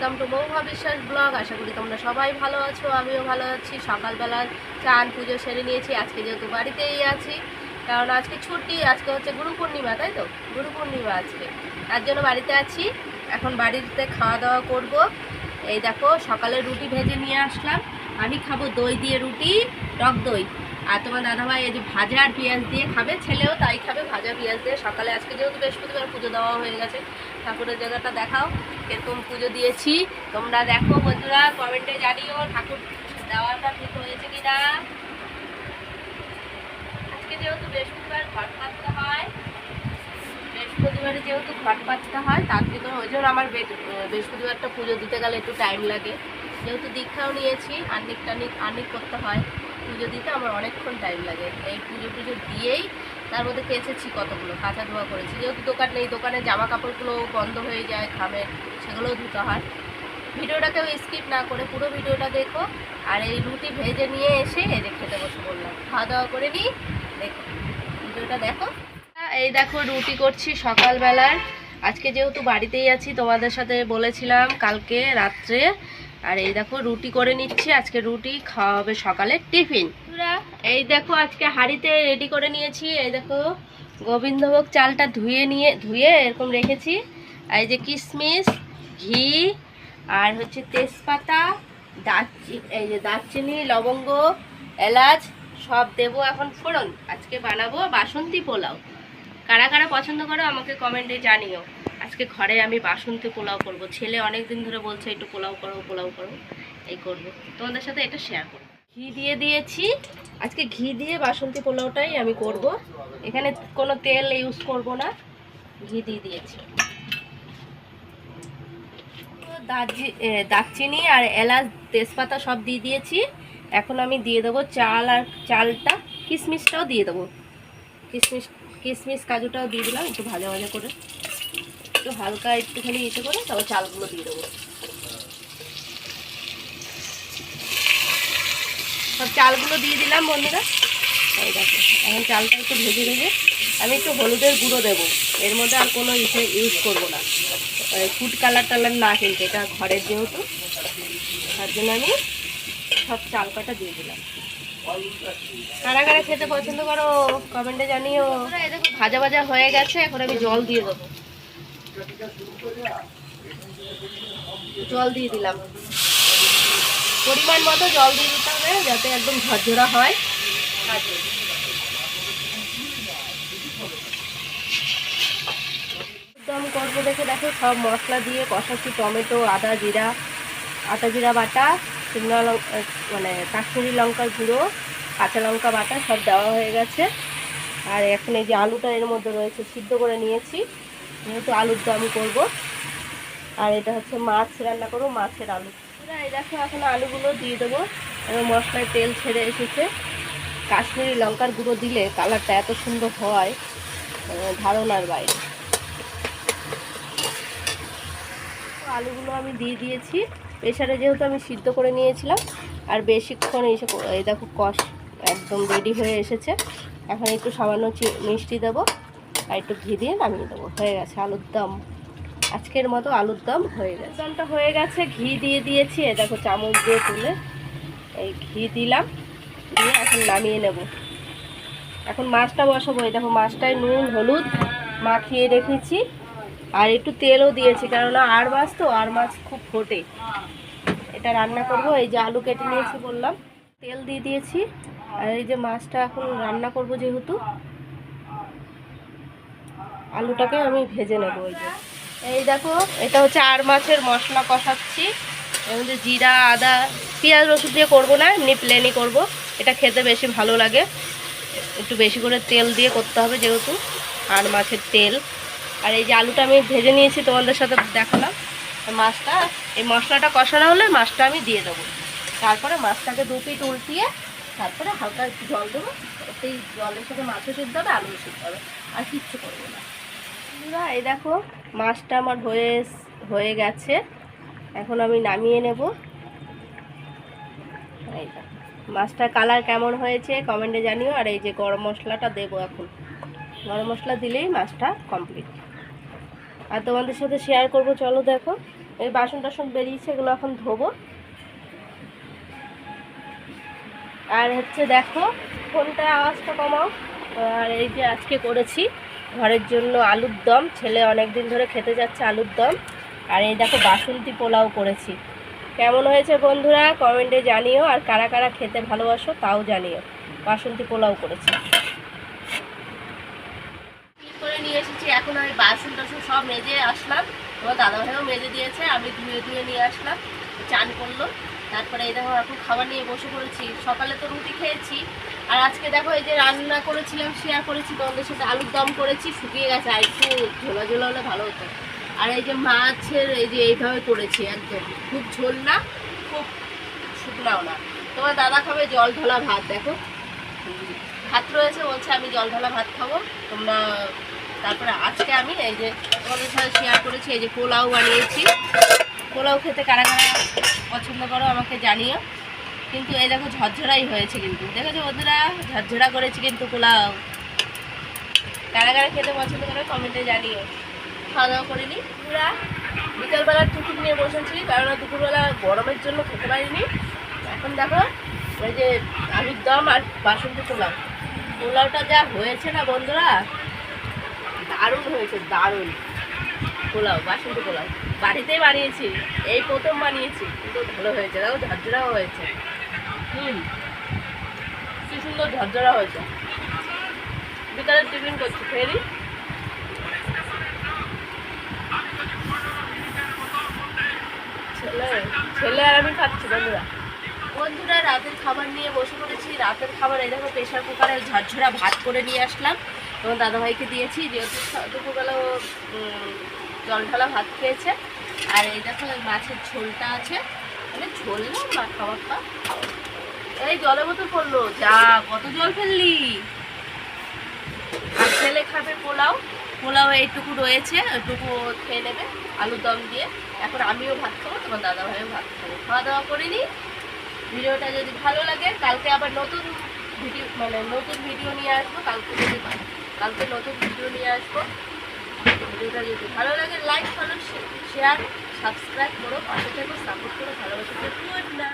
Welcome to মৌভা বিশ্বাস blog. আশা করি তোমরা সবাই ভালো আছো, আমিও ভালো আছি। সকালবেলা চান পুজো সেরে নিয়েছি, আজকে যেহেতু বাড়িতেই আছি, কারণ আজকে ছুটি, আজকে হচ্ছে গুরু পূর্ণিমা, তাই তো? গুরু পূর্ণিমা আজকে। তার জন্য বাড়িতে আছি, এখন বাড়িতে খাওয়া দাওয়া করব। এই দেখো, সকালে রুটি ভেজে নিয়ে আসলাম। আমি খাব দই দিয়ে রুটি, টক দই। আর তোমার দাদাভাই এই যে ভাজা আর পেঁয়াজ দিয়ে খাবে, ছেলেও তাই খাবে, ভাজা পেঁয়াজ দিয়ে। সকালে আজকে যেহেতু বৃহস্পতিবার পুজো দেওয়া হয়ে গেছে, ঠাকুরের জায়গাটা দেখাও। এরকম পুজো দিয়েছি। তোমরা দেখো বন্ধুরা, কমেন্টে জানিও, ঠাকুর দেওয়াটা ঠিক হয়েছে কিনা। আজকে যেহেতু বৃহস্পতিবার ঘট পাততে হয়, বৃহস্পতিবারে যেহেতু ঘট পাততে হয়, তার থেকে ওই জন্য আমার বৃহস্পতিবারটা পুজো দিতে গেলে একটু টাইম লাগে। যেহেতু দীক্ষাও নিয়েছি আর্নিক টানিক আর্নিক করতে হয়। পুজো দিতে আমার অনেকক্ষণ টাইম লাগে। এই পুজো টুজো দিয়েই তার মধ্যে কেচেছি কতগুলো? কাঁচা ধোয়া করেছি। যেহেতু দোকান নেই, দোকানে জামা কাপড়গুলো বন্ধ হয়ে যায় খামের সেগুলোও ধুতে হয়। ভিডিওটাকেও স্কিপ না করে পুরো ভিডিওটা দেখো। আর এই রুটি ভেজে নিয়ে এসে যে খেতে বসে বললাম খাওয়া দাওয়া করে নিই, দেখো। ভিডিওটা দেখো। এই দেখো রুটি করছি সকালবেলার। আজকে যেহেতু বাড়িতেই আছি, তোমাদের সাথে বলেছিলাম কালকে রাত্রে। আর এই দেখো রুটি করে নিচ্ছি। আজকে রুটি খাওয়া হবে সকালে টিফিন। এই দেখো আজকে হাঁড়িতে রেডি করে নিয়েছি। এই দেখো, গোবিন্দভোগ চালটা ধুয়ে নিয়ে, ধুয়ে এরকম রেখেছি। এই যে কিশমিশ, ঘি, আর হচ্ছে তেজপাতা, দারচি, এই যে দারচিনি, লবঙ্গ, এলাচ, সব দেবো এখন ফোড়ন। আজকে বানাবো বাসন্তী পোলাও। কারা কারা পছন্দ করো আমাকে কমেন্টে জানিও। আজকে ঘরে আমি বাসন্তী পোলাও করব। ছেলে অনেক দিন ধরে বলছে, একটু পোলাও করো পোলাও করো। এই করব। তোমাদের সাথে এটা শেয়ার করব। ঘি দিয়ে দিয়েছি। আজকে ঘি দিয়ে বাসন্তী পোলাওটাই আমি করব। এখানে কোনো তেল ইউজ করব না। ঘি দিয়ে দিয়েছি। দারচি- দারচিনি আর এলাচ, তেজপাতা সব দিয়ে দিয়েছি। এখন আমি দিয়ে দেবো চাল আর চালটা। কিশমিশটাও দিয়ে দেবো। কিশমিশ কিশমিশ কাজুটাও দিয়ে দিলাম, একটু ভাজা ভাজা করে। একটু হালকা একটুখানি ইসে করে তারপর চালগুলো দিয়ে দেবো। সব চালগুলো দিয়ে দিলাম বন্ধুরা। এই দেখো, এখন চালটা একটু ভেজে ভেজে আমি একটু হলুদের গুঁড়ো দেবো। এর মধ্যে আর কোনো ইসে ইউজ করব না। ফুড কালার টালার না কিন্তু, এটা ঘরের যেহেতু। তার জন্য আমি সব চাল কাটা দিয়ে দিলাম। কারা কারা খেতে পছন্দ করো কমেন্টে জানিও। ভাজা ভাজা হয়ে গেছে, এখন আমি জল দিয়ে দেবো। জল দিয়ে দিলাম। পরিমাণ মতো জল দিয়ে দিতে হবে যাতে একদম ঝরঝরা হয়। দম করব দেখে দেখো, সব মশলা দিয়ে কষাচ্ছি, টমেটো, আদা জিরা আদা জিরা বাটা, শুকনো লঙ্কা মানে কাশ্মীরি লঙ্কার গুঁড়ো, কাঁচা লঙ্কা বাটা, সব দেওয়া হয়ে গেছে। আর এখন এই যে আলুটা এর মধ্যে রয়েছে, সিদ্ধ করে নিয়েছি। যেহেতু আলুর দম করব। আর এটা হচ্ছে মাছ রান্না করব, মাছের আলু। এই দেখো, এখন আলুগুলো দিয়ে দেবো। এবং মশলায় তেল ছেড়ে এসেছে। কাশ্মীরি লঙ্কার গুঁড়ো দিলে কালারটা এত সুন্দর হয় ধারণার বাইরে। আলুগুলো আমি দিয়ে দিয়েছি। প্রেশারে যেহেতু আমি সিদ্ধ করে নিয়েছিলাম, আর বেশিক্ষণ এসে এই দেখো কষ একদম রেডি হয়ে এসেছে। এখন একটু সামান্য মিষ্টি দেবো, আর একটু ঘি দিয়ে নামিয়ে দেবো। হয়ে গেছে আলুর দম। আজকের মতো আলুর দম হয়ে গেছে। দমটা হয়ে গেছে, ঘি দিয়ে দিয়েছি এ দেখো চামচ দিয়ে তুলে এই ঘি দিলাম, দিয়ে এখন নামিয়ে নেব। এখন মাছটা বসাবো, এই দেখো মাছটায় নুন, হলুদ মাখিয়ে রেখেছি, আর একটু তেলও দিয়েছি, কেননা আর মাছ তো, আর মাছ খুব ফোটে। এটা রান্না করব, এই যে আলু কেটে নিয়েছি বললাম, তেল দিয়ে দিয়েছি, আর এই যে মাছটা এখন রান্না করব যেহেতু, আলুটাকে আমি ভেজে নেব ওই যে। এই দেখো, এটা হচ্ছে আর মাছের মশলা কষাচ্ছি। এর মধ্যে জিরা, আদা, পেঁয়াজ রসুন দিয়ে করব না, এমনি প্লেনই করব। এটা খেতে বেশি ভালো লাগে। একটু বেশি করে তেল দিয়ে করতে হবে যেহেতু, আর মাছের তেল। আর এই যে আলুটা আমি ভেজে নিয়েছি, তোমাদের সাথে দেখালাম। মাছটা, এই মশলাটা কষানো হলে মাছটা আমি দিয়ে দেবো। তারপরে মাছটাকে দু পিট উল্টিয়ে, তারপরে হালকা একটু জল দেবো। সেই জলের সাথে মাছও সিদ্ধ হবে আলু সিদ্ধ হবে। আর কিচ্ছু করব না। বন্ধুরা, এই দেখো মাছটা আমার হয়ে হয়ে গেছে। এখন আমি নামিয়ে নেব। এই দেখো মাছটার কালার কেমন হয়েছে কমেন্টে জানিও। আর এই যে গরম মশলাটা দেবো এখন। গরম মশলা দিলেই মাছটা কমপ্লিট আর তোমাদের সাথে শেয়ার করব চলো দেখো। এই বাসন টাসন বেরিয়েছে এগুলো এখন ধোবো। আর হচ্ছে দেখো ফোনটা আওয়াজটা কমাও। আর এই যে আজকে করেছি। ঘরের জন্য আলুর দম। ছেলে অনেক দিন ধরে খেতে যাচ্ছে আলুর দম। আর এই দেখো বাসন্তী পোলাও করেছি। কেমন হয়েছে বন্ধুরা? কমেন্টে জানিও। আর কারা কারা খেতে ভালোবাসো তাও জানিও। বাসন্তী পোলাও করেছি। করে নিয়ে এসেছি? এখন আমি বাসন টাসন সব মেজে আসলাম। তোমার দাদা ভাইও মেজে দিয়েছে, আমি ধুয়ে ধুয়ে নিয়ে আসলাম, চান করল। তারপরে এই দেখো এখন খাবার নিয়ে বসে পড়েছি। সকালে তো রুটি খেয়েছি, আর আজকে দেখো এই যে রান্না করেছিলাম শেয়ার করেছি, তোমাদের সাথে আলুর দম করেছি, শুকিয়ে গেছে, আর একটু ঝোলা ঝোলা হলে ভালো হতো। আর এই যে মাছের এই যে এইভাবে করেছি একদম, খুব ঝোল না, খুব শুকনাও না। তোমার দাদা খাবে জল ঢোলা ভাত, দেখো। ভাত রয়েছে বলছে, আমি জল ঢালা ভাত খাব, তোমরা তারপরে আজকে আমি এই যে তোমাদের সাথে শেয়ার করেছি, এই যে পোলাও বানিয়েছি। পোলাও খেতে কারা কারা পছন্দ করো আমাকে জানিও। কিন্তু এই দেখো ঝরঝরাই হয়েছে কিন্তু। দেখেছ বন্ধুরা? ঝরঝরা করেছি কিন্তু পোলাও। কারা কারা খেতে পছন্দ করে কমেন্টে জানিও। খাওয়া দাওয়া করিনি পুরা বিকালবেলার টুকুর নিয়ে বসেছি কারণ দুপুরবেলা গরমের জন্য খেতে পারিনি। এখন দেখো ওই যে আলুর দম আর বাসন্তী পোলাও। পোলাওটা যা হয়েছে না বন্ধুরা? দারুণ হয়েছে, দারুণ। পোলাও, বাসন্তী পোলাও। বাড়িতেই বানিয়েছি, এই প্রথম বানিয়েছি, কিন্তু ভালো হয়েছে। দেখো, ঝরঝরাও হয়েছে। হুম। কি সুন্দর ঝরঝরা হয়েছে। বিকালে টিফিন করছি ফেরি ছেলে ছেলে আর আমি খাচ্ছি, বন্ধুরা। বন্ধুরা, রাতের খাবার নিয়ে বসে পড়েছি। রাতের খাবার, এই দেখো প্রেশার কুকারে ঝরঝরা ভাত করে নিয়ে আসলাম। এবং দাদাভাইকে দিয়েছি, যেহেতু দুপুরবেলা ও জল ঢালা ভাত খেয়েছে। আর এই দেখো মাছের ঝোলটা আছে। মানে ঝোল না, মা খাবারটা এই জলের মতো পড়ল। যা, কত জল ফেললি। আর ছেলে খাবে পোলাও। পোলাও এইটুকু রয়েছে, ওইটুকু খেয়ে নেবে আলুর দম দিয়ে। এখন আমিও ভাত খাব, তোমার দাদা ভাইও ভাত খাব। খাওয়া দাওয়া করিনি ভিডিওটা যদি ভালো লাগে, কালকে আবার নতুন ভিডিও মানে নতুন ভিডিও নিয়ে আসব, কালকে যদি কালকে নতুন ভিডিও নিয়ে আসব। ভিডিওটা যদি ভালো লাগে লাইক ফলো শেয়ার সাবস্ক্রাইব করো। পাশে থেকে সাপোর্ট করো, ভালোবাসা গুড না